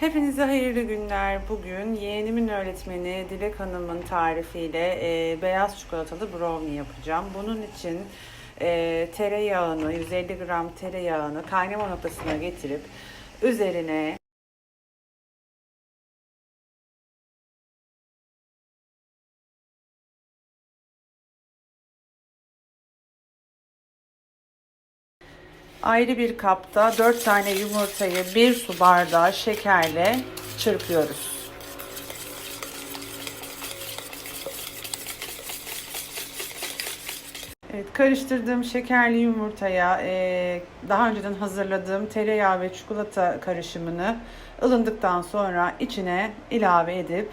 Hepinize hayırlı günler. Bugün yeğenimin öğretmeni Dilek Hanım'ın tarifiyle e, beyaz çikolatalı brownie yapacağım. Bunun için e, tereyağını, 150 gram tereyağını kaynama noktasına getirip üzerine ayrı bir kapta 4 tane yumurtayı 1 su bardağı şekerle çırpıyoruz. Evet, karıştırdığım şekerli yumurtaya e, daha önceden hazırladığım tereyağı ve çikolata karışımını ılındıktan sonra içine ilave edip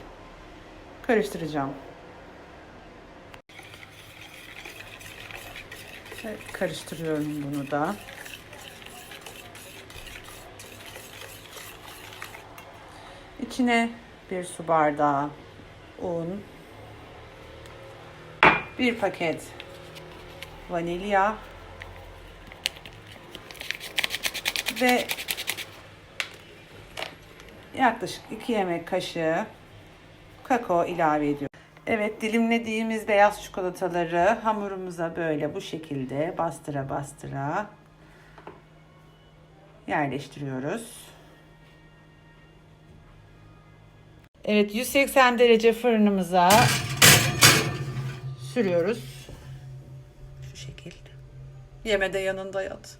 karıştıracağım. Evet, karıştırıyorum bunu da. İçine bir su bardağı un, bir paket vanilya ve yaklaşık 2 yemek kaşığı kakao ilave ediyorum. Evet dilimlediğimiz beyaz çikolataları hamurumuza böyle bu şekilde bastıra bastıra yerleştiriyoruz. Evet 180 derece fırınımıza sürüyoruz. Şu şekilde. Yemede yanında yat.